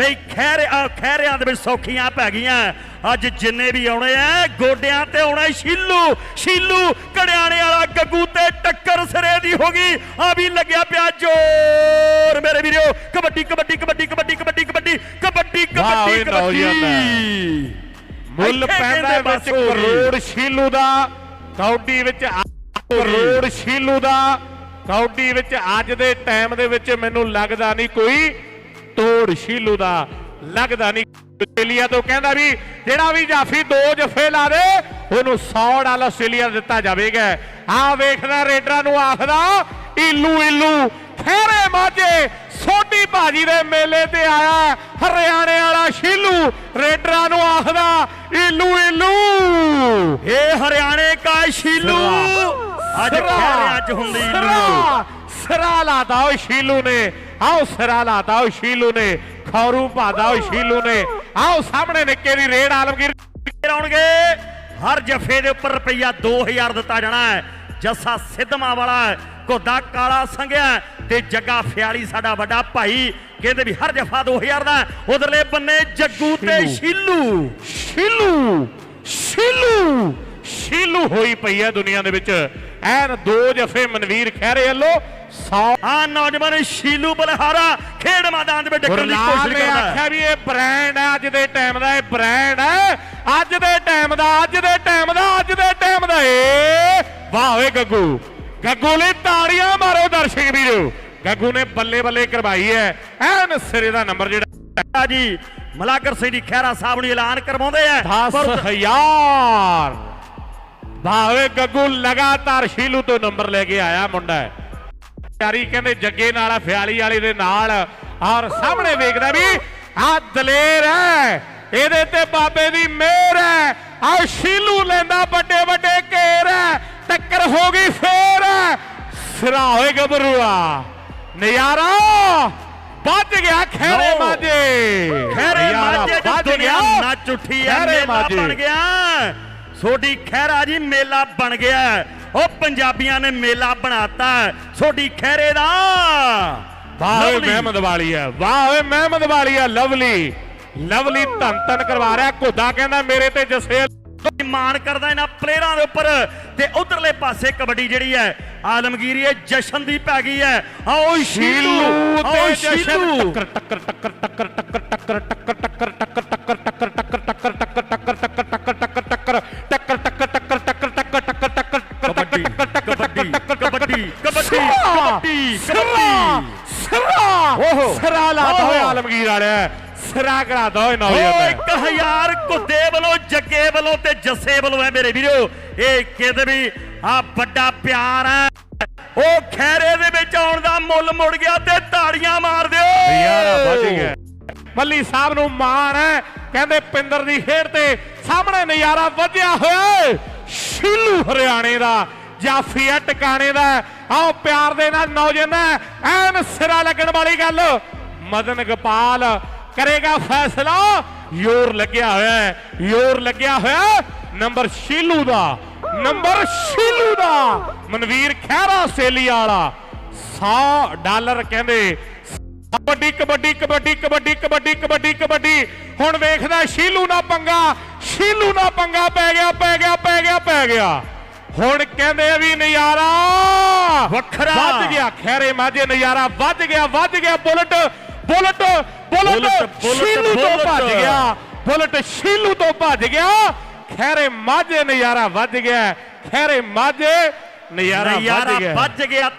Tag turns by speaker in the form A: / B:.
A: ਬਈ ਖੈਰ ਆ ਖੈਰਿਆਂ ਦੇ ਵਿੱਚ ਸੌਖੀਆਂ ਪੈ ਗਈਆਂ। ਅੱਜ ਜਿੰਨੇ ਵੀ ਆਉਣੇ ਆ ਗੋਡਿਆਂ ਤੇ ਆਉਣਾ ਸ਼ੀਲੂ ਸ਼ੀਲੂ ਕੜਿਆਣੇ ਵਾਲਾ ਗੱਗੂ ਤੇ ਟੱਕਰ ਸਿਰੇ ਦੀ ਹੋ ਗਈ। ਆ ਵੀ ਲੱਗਿਆ ਪਿਆ ਜੋਰ। ਮੇਰੇ ਵੀਰੋ ਕਬੱਡੀ ਕਬੱਡੀ ਕਬੱਡੀ ਕਬੱਡੀ ਕਬੱਡੀ ਕਬੱਡੀ ਕਬੱਡੀ ਕਬੱਡੀ ਕਬੱਡੀ।
B: ਮੁੱਲ ਪੈਂਦਾ ਵਿੱਚ। ਕਰੋੜ ਸ਼ੀਲੂ ਦਾ ਕੌਡੀ ਵਿੱਚ ਕਰੋੜ ਸ਼ੀਲੂ ਦਾ ਕੌਡੀ ਵਿੱਚ ਅੱਜ ਦੇ ਟਾਈਮ ਦੇ ਵਿੱਚ ਮੈਨੂੰ ਲੱਗਦਾ ਨਹੀਂ ਕੋਈ ਤੋੜ ਸ਼ੀਲੂ ਦਾ ਲੱਗਦਾ ਨਹੀਂ। ਆਸਟ੍ਰੇਲੀਆ ਤੋਂ ਕਹਿੰਦਾ ਵੀ ਜਿਹੜਾ ਵੀ ਜਾਫੀ ਦੋ ਜਫੇ ਲਾ ਦੇ ਉਹਨੂੰ 100 ਡਾਲਰ ਆਸਟ੍ਰੇਲੀਆ ਦਿੱਤਾ ਜਾਵੇਗਾ। ਆ ਵੇਖਦਾ ਰੇਡਰਾਂ ਨੂੰ ਆਖਦਾ ਇਲੂ ਇਲੂ ਖੇਰੇ ਮਾਝੇ ਸੋਢੀ ਬਾਜੀ ਦੇ ਮੇਲੇ ਤੇ ਆਇਆ ਹਰਿਆਣੇ ਵਾਲਾ ਸ਼ੀਲੂ। ਰੇਡਰਾਂ ਨੂੰ ਆਖਦਾ ਇਲੂ ਇਲੂ।
A: ਇਹ ਹਰਿਆਣੇ ਕਾ ਸ਼ੀਲੂ। ਅੱਜ ਖੈਰਿਆਂ ਚ ਹੁੰਦੀ ਲੂ
B: ਸਿਰਾ, ਲਾਤਾ ਉਹ ਸ਼ੀਲੂ ਨੇ। ਆਓ ਸਿਰਾ ਲਾਤਾ ਉਹ ਸ਼ੀਲੂ ਨੇ। ਖੌਰੂ ਪਾਦਾ ਉਹ ਸ਼ੀਲੂ ਨੇ। ਆਓ ਸਾਹਮਣੇ ਨਿੱਕੇ ਦੀ ਰੇਡ ਆਲਮਗੀਰ
A: ਆਉਣਗੇ ਹਰ ਜਫੇ ਦੇ ਉੱਪਰ ਰੁਪਈਆ 2000 ਦਿੱਤਾ ਜਾਣਾ ਹੈ। ਜੱਸਾ ਸਿੱਧਮਾ ਵਾਲਾ ਘੋਦਾ ਕਾਲਾ ਸੰਘਿਆ ਤੇ ਜੱਗਾ ਫਿਆਲੀ ਸਾਡਾ ਵੱਡਾ ਭਾਈ। ਕਹਿੰਦੇ ਵੀ ਹਰ ਜਫਾ 2000 ਦਾ ਉਧਰਲੇ ਬੰਨੇ ਜੱਗੂ ਤੇ ਸ਼ੀਲੂ।
B: ਸ਼ੀਲੂ। ਸ਼ੀਲੂ। ਸ਼ੀਲੂ ਹੋਈ ਪਈ ਹੈ ਦੁਨੀਆ ਦੇ ਵਿੱਚ। ਐਨ ਦੋ ਜਫੇ ਮਨਵੀਰ ਖਹਿਰੇ ਵੱਲੋਂ। 100
A: ਆ ਨੌਜਵਾਨ ਸ਼ੀਲੂ ਬਲਹਾਰਾ ਖੇਡ ਮੈਦਾਨ ਦੇ ਵਿੱਚ ਡੱਕਣ ਦੀ ਕੋਸ਼ਿਸ਼ ਕਰਦਾ
B: ਆਖਿਆ
A: ਹੈ
B: ਵੀ ਇਹ ਬ੍ਰਾਂਡ ਹੈ ਅੱਜ ਦੇ ਟਾਈਮ ਦਾ ਇਹ ਬ੍ਰਾਂਡ ਹੈ। ਅੱਜ ਦੇ ਟਾਈਮ ਦਾ ਅੱਜ ਦੇ ਟਾਈਮ ਦਾ ਅੱਜ ਦੇ ਟਾਈਮ ਦਾ ਏ ਵਾਹ ਓਏ ਗੱਗੂ। ਗੱਗੂ ਲਈ ਤਾੜੀਆਂ ਮਾਰੋ ਦਰਸ਼ਕ ਵੀਰੋ। ਗੱਗੂ ਨੇ ਬੱਲੇ ਬੱਲੇ ਕਰਵਾਈ ਹੈ। ਐਨ ਸਿਰੇ ਦਾ ਨੰਬਰ ਜਿਹੜਾ
A: ਆ ਜੀ ਮਲਾਕਰ ਸਿੰਘ ਦੀ ਖਹਿਰਾ ਸਾਹਿਬ ਨੂੰ ਐਲਾਨ ਕਰਵਾਉਂਦੇ ਆ। ਪਰ
B: 10000 ਵਾਹ ਓਏ ਗੱਗੂ ਲਗਾਤਾਰ ਸ਼ੀਲੂ ਤੋਂ ਨੰਬਰ ਲੈ ਕੇ ਆਇਆ ਮੁੰਡਾ ਯਾਰੀ ਕਹਿੰਦੇ ਜੱਗੇ ਨਾਲ ਆ, ਫਿਆਲੀ ਵਾਲੇ ਦੇ ਨਾਲ। ਔਰ ਸਾਹਮਣੇ ਵੇਖਦਾ ਵੀ ਆ ਦਲੇਰ ਹੈ। ਇਹਦੇ ਤੇ ਬਾਬੇ ਦੀ ਮਿਹਰ ਹੈ। ਆ ਸ਼ੀਲੂ ਲੈਂਦਾ ਵੱਡੇ ਵੱਡੇ ਘੇਰ ਹੈ। ਟੱਕਰ ਹੋ ਗਈ ਫੇਰ ਸਿਰਾ ਹੋਏ ਗੱਭਰੂਆ। ਨਜ਼ਾਰਾ ਵੱਜ ਗਿਆ ਖੇਰੇ। ਮਾਝੇ।
A: ਖੈਰੇ ਮਾਝੇ
B: ਵੱਜ ਗਿਆ।
A: ਨੱਚ ਉੱਠੀ ਐ ਮੇਲਾ। ਬਣ ਗਿਆ। ਸੋਡੀ ਖਹਿਰਾ ਜੀ ਮੇਲਾ ਬਣ ਗਿਆ। ਉਹ ਪੰਜਾਬੀਆਂ ਨੇ ਮੇਲਾ ਬਣਾਤਾ ਸੋਡੀ ਖਹਿਰੇ ਦਾ।
B: ਵਾਹ ਓਏ। ਮਹਿਮਦ ਵਾਲੀਆ ਵਾਹ ਓਏ ਮਹਿਮਦ ਵਾਲੀਆ ਲਵਲੀ। ਲਵਲੀ ਧੰਨ ਧੰਨ ਕਰਵਾ ਰਿਹਾ ਘੋਦਾ ਕਹਿੰਦਾ ਮੇਰੇ ਤੇ ਜਸੇ
A: ਮਾਣ ਕਰਦਾ ਇਹਨਾਂ ਪਲੇਅਰਾਂ ਦੇ ਉੱਪਰ। ਤੇ ਉਧਰਲੇ ਪਾਸੇ ਕਬੱਡੀ ਜਿਹੜੀ ਹੈ ਆਲਮਗੀਰੀਏ ਜਸ਼ਨ ਦੀ ਪੈ ਗਈ ਹੈ। ਆਓ ਸ਼ੀਲੂ
B: ਤੇ ਜਸ਼ਨ। ਟੱਕਰ ਟੱਕਰ ਟੱਕਰ ਟੱਕਰ ਟੱਕਰ। ਸਿਰਾ ਸਿਰਾ
A: ਓਹੋ।
B: ਸਿਰਾ ਲਾਤਾ ਹੋਇਆ। ਆਲਮਗੀਰ ਵਾਲਿਆ। ਸਿਰਾ ਕਰਾਤਾ ਹੋਇਆ
A: ਓ
B: ਨੌਜਵਾਨ
A: 1000 ਕੁੱਦੇ ਵੱਲੋਂ ਜੱਗੇ ਵੱਲੋਂ ਤੇ ਜੱਸੇ ਵੱਲੋਂ ਹੈ ਮੇਰੇ ਵੀਰੋ। ਇਹ ਕਹਿੰਦੇ ਵੀ ਆ ਵੱਡਾ ਪਿਆਰ ਹੈ ਉਹ ਖੈਰੇ ਦੇ ਵਿੱਚ ਆਉਣ ਦਾ ਮੁੱਲ ਮੁੜ ਗਿਆ ਤੇ ਤਾੜੀਆਂ ਮਾਰ ਦਿਓ।
B: ਯਾਰਾ ਵੱਜ ਗਿਆ। ਮੱਲੀ ਸਾਹਿਬ ਨੂੰ ਮਾਣ ਹੈ ਕਹਿੰਦੇ ਪਿੰਦਰ ਦੀ ਖੇਡ ਤੇ ਸਾਹਮਣੇ ਨਜ਼ਾਰਾ ਵੱਜਿਆ ਹੋਇਆ। ਸ਼ੀਲੂ ਹਰਿਆਣੇ ਦਾ ਜਾਫੀਆ ਟਿਕਾਣੇ ਦਾ। ਆਓ ਪਿਆਰ ਦੇ ਨਾਲ ਨੌਜਵਾਨ ਐਨ ਸਿਰਾ ਲੱਗਣ ਵਾਲੀ ਗੱਲ। ਮਦਨ ਗੋਪਾਲ ਕਰੇਗਾ ਫੈਸਲਾ। ਯੋਰ ਲੱਗਿਆ ਹੋਇਆ ਹੈ। ਯੋਰ ਲੱਗਿਆ ਹੋਇਆ ਨੰਬਰ ਸ਼ੀਲੂ ਦਾ। ਨੰਬਰ ਸ਼ੀਲੂ ਦਾ। ਮਨਵੀਰ ਖਹਿਰਾ ਸੇਲੀਆ ਵਾਲਾ 100 ਡਾਲਰ ਕਹਿੰਦੇ। ਕਬੱਡੀ ਕਬੱਡੀ ਕਬੱਡੀ ਕਬੱਡੀ ਕਬੱਡੀ ਕਬੱਡੀ ਕਬੱਡੀ। ਹੁਣ ਵੇਖਦਾ ਸ਼ੀਲੂ ਨਾ ਪੰਗਾ। ਸ਼ੀਲੂ ਨਾ ਪੰਗਾ ਪੈ ਗਿਆ ਪੈ ਗਿਆ ਪੈ ਗਿਆ ਪੈ ਗਿਆ। ਹੁਣ ਕਹਿੰਦੇ ਆ ਵੀ ਨਜ਼ਾਰਾ
A: ਵੱਖਰਾ।
B: ਵੱਧ ਗਿਆ। ਖੈਰੇ ਮਾਝੇ ਨਜ਼ਾਰਾ ਵੱਧ ਗਿਆ ਵੱਧ ਗਿਆ। ਬੁਲਟ ਬੁਲਟ ਬੁਲਟ ਸ਼ੀਲੂ ਤੋਂ। ਭੱਜ ਗਿਆ। ਬੁਲਟ ਸ਼ੀਲੂ ਤੋਂ ਭੱਜ ਗਿਆ। ਖੈਰੇ ਮਾਝੇ ਨਜ਼ਾਰਾ ਵੱਧ ਗਿਆ। ਖੈਰੇ ਮਾਝੇ ਨਜ਼ਾਰਾ ਵੱਧ ਗਿਆ।
A: ਵੱਜ ਗਿਆ ਤੇ